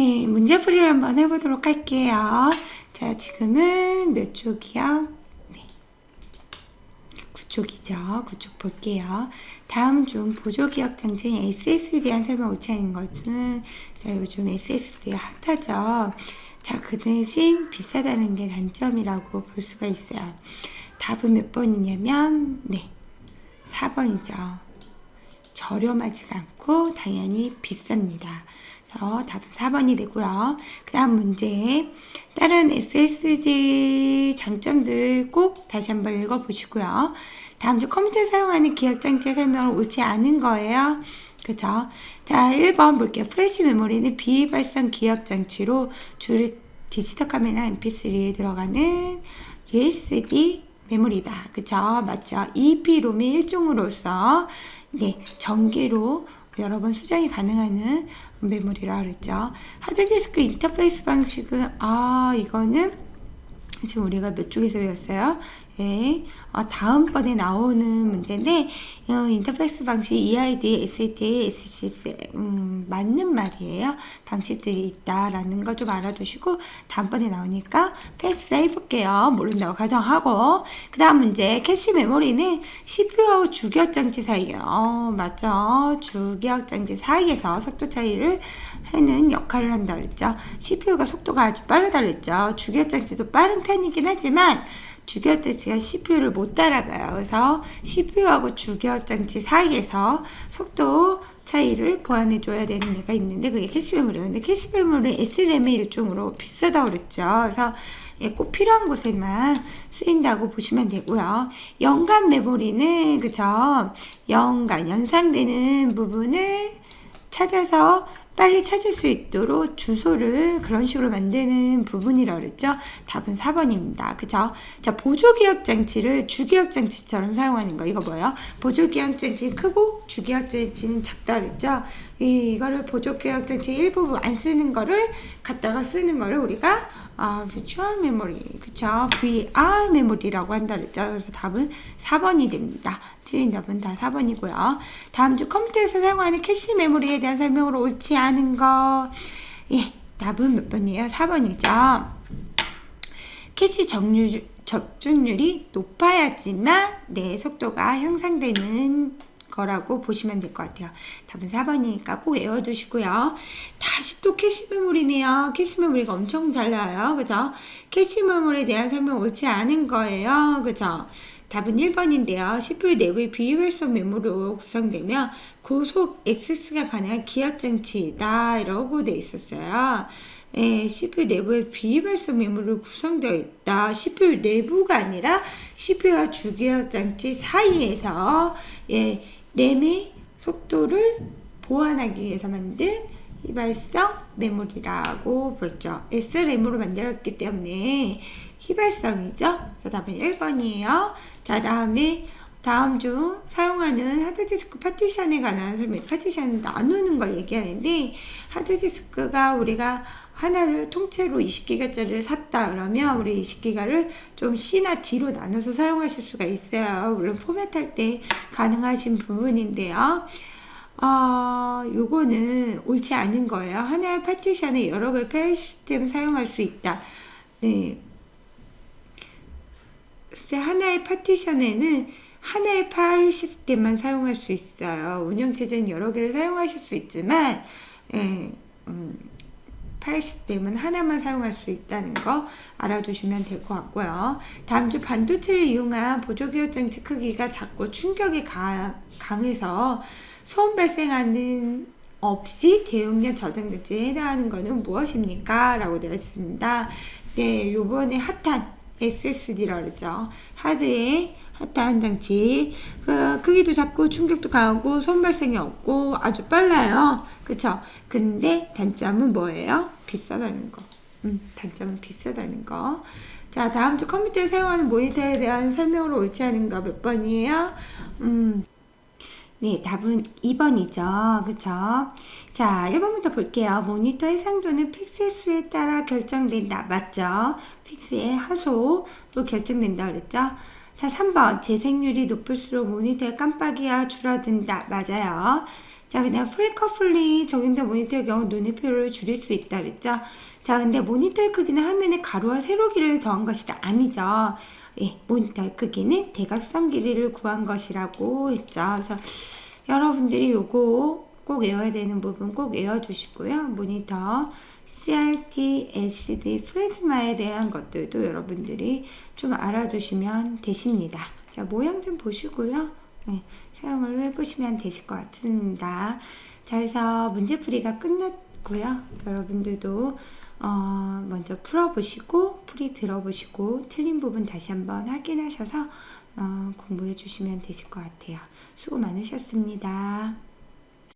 네, 문제풀이를 한번 해보도록 할게요. 자, 지금은 몇 쪽이요? 네. 9쪽이죠. 9쪽 볼게요. 다음 중 보조기억장치인 SS에 대한 설명 않은 것은 자, 요즘 SSD 핫하죠. 자, 그 대신 비싸다는 게 단점이라고 볼 수가 있어요. 답은 몇 번이냐면, 네. 4번이죠. 저렴하지가 않고 당연히 비쌉니다. 그래서 답은 4번이 되고요. 그 다음 문제. 다른 SSD 장점들 꼭 다시 한번 읽어보시고요. 다음 주 컴퓨터 사용하는 기억장치 설명을 옳지 않은 거예요. 그죠? 자, 1번 볼게요. 플래시 메모리는 비발성 기억장치로 주로 디지털 카메라 mp3에 들어가는 USB 메모리다. 그쵸? 맞죠? EEP롬의 일종으로서, 네, 전기로 여러 번 수정이 가능한 메모리라 그랬죠. 하드디스크 인터페이스 방식은, 아, 이거는 지금 우리가 몇 쪽에서 배웠어요? 예, 어, 다음번에 나오는 문제인데 어, 인터페이스 방식 EID, SAT, SCC 음, 맞는 말이에요. 방식들이 있다라는 거 좀 알아두시고 다음번에 나오니까 패스 해볼게요. 모른다고 가정하고 그 다음 문제 캐시 메모리는 CPU하고 주기억 장치 사이요. 어, 맞죠? 주기억 장치 사이에서 속도 차이를 하는 역할을 한다 그랬죠. CPU가 속도가 아주 빠르다 그랬죠. 주기억 장치도 빠른 편이긴 하지만 주기어장치가 CPU를 못 따라가요. 그래서 CPU하고 주기어장치 사이에서 속도 차이를 보완해 줘야 되는 애가 있는데 그게 캐시 메모리예요. 근데 캐시 메모리 SRAM의 일종으로 비싸다고 그랬죠. 그래서 예, 꼭 필요한 곳에만 쓰인다고 보시면 되고요. 연간 메모리는 그죠? 연간 연상되는 부분을 찾아서 빨리 찾을 수 있도록 주소를 그런 식으로 만드는 부분이라 그랬죠. 답은 4번입니다. 그죠? 자, 보조기억 장치를 주기억 장치처럼 사용하는 거. 이거 뭐예요? 보조기억 장치는 크고 주기억 장치는 작다 그랬죠. 이, 이거를 장치 일부분 안 쓰는 거를 갖다가 쓰는 거를 우리가 아, virtual memory. 그쵸? VR 메모리라고 한다 그랬죠. 그래서 답은 4번이 됩니다. 틀린 답은 다 4번이고요. 다음 주 컴퓨터에서 사용하는 캐시 메모리에 대한 설명으로 옳지 않은 거. 예, 답은 몇 번이에요? 4번이죠. 캐시 정류, 적중률이 높아야지만 내 속도가 향상되는 거라고 보시면 될 것 같아요. 답은 4번이니까 꼭 외워두시고요. 다시 또 캐시 메모리네요. 캐시 메모리가 엄청 잘 나와요. 그죠? 캐시 메모리에 대한 설명 옳지 않은 거예요. 그죠? 답은 1번인데요. CPU 내부의 비효율성 메모리로 구성되며 고속 액세스가 가능한 기억장치이다. 이러고 돼 있었어요. 예, CPU 내부에 비발성 메모리로 구성되어 있다. CPU 내부가 아니라 CPU와 주기억 장치 사이에서 예, 램의 속도를 보완하기 위해서 만든 휘발성 메모리라고 보죠. SRAM으로 만들었기 때문에 휘발성이죠. 그래서 답은 1번이에요. 자, 다음에 다음 주 사용하는 하드디스크 파티션에 관한 설명, 파티션 나누는 걸 얘기하는데, 하드디스크가 우리가 하나를 통째로 20기가짜리를 샀다 그러면 우리 20기가를 좀 C나 D로 나눠서 사용하실 수가 있어요. 물론 포맷할 때 가능하신 부분인데요. 어, 요거는 옳지 않은 거예요. 하나의 파티션에 여러 개의 페일 시스템을 사용할 수 있다. 네. 하나의 파티션에는 하나의 파일 시스템만 사용할 수 있어요. 운영체제는 여러 개를 사용하실 수 있지만, 예, 음, 파일 시스템은 하나만 사용할 수 있다는 거 알아두시면 될 것 같고요. 다음 주 반도체를 이용한 보조기호 장치 크기가 작고 충격이 가, 강해서 소음 발생하는 없이 대용량 저장대체에 해당하는 것은 무엇입니까? 라고 되어 있습니다. 네, 요번에 핫한 SSD라 그랬죠. 하드의 핫한 장치. 그 크기도 작고 충격도 강하고 소음 발생이 없고 아주 빨라요. 그쵸? 근데 단점은 뭐예요? 비싸다는 거. 음, 단점은 비싸다는 거. 자, 다음 주 컴퓨터에 사용하는 모니터에 대한 설명으로 옳지 않은 거몇 번이에요? 음, 네, 답은 2번이죠. 그쵸? 자, 1번부터 볼게요. 모니터 해상도는 픽셀 수에 따라 결정된다. 맞죠? 픽셀의 하소로 결정된다. 그랬죠? 자, 3번. 재생률이 높을수록 모니터의 깜빡이가 줄어든다. 맞아요. 자, 그다음 프리커플링 적용된 모니터의 경우 눈의 피로를 줄일 수 있다 그랬죠. 자, 근데 모니터의 크기는 화면에 가로와 세로 길이를 더한 것이다. 아니죠. 예, 모니터의 크기는 대각선 길이를 구한 것이라고 했죠. 그래서 여러분들이 요거 꼭 외워야 되는 부분 꼭 외워주시고요. 모니터, CRT, LCD, 프레즈마에 대한 것들도 여러분들이 좀 알아두시면 되십니다. 자, 모양 좀 보시고요. 네, 사용을 해보시면 되실 것 같습니다. 자, 그래서 문제풀이가 끝났고요. 여러분들도 어, 먼저 풀어보시고 풀이 들어보시고 틀린 부분 다시 한번 확인하셔서 어, 공부해 주시면 되실 것 같아요. 수고 많으셨습니다.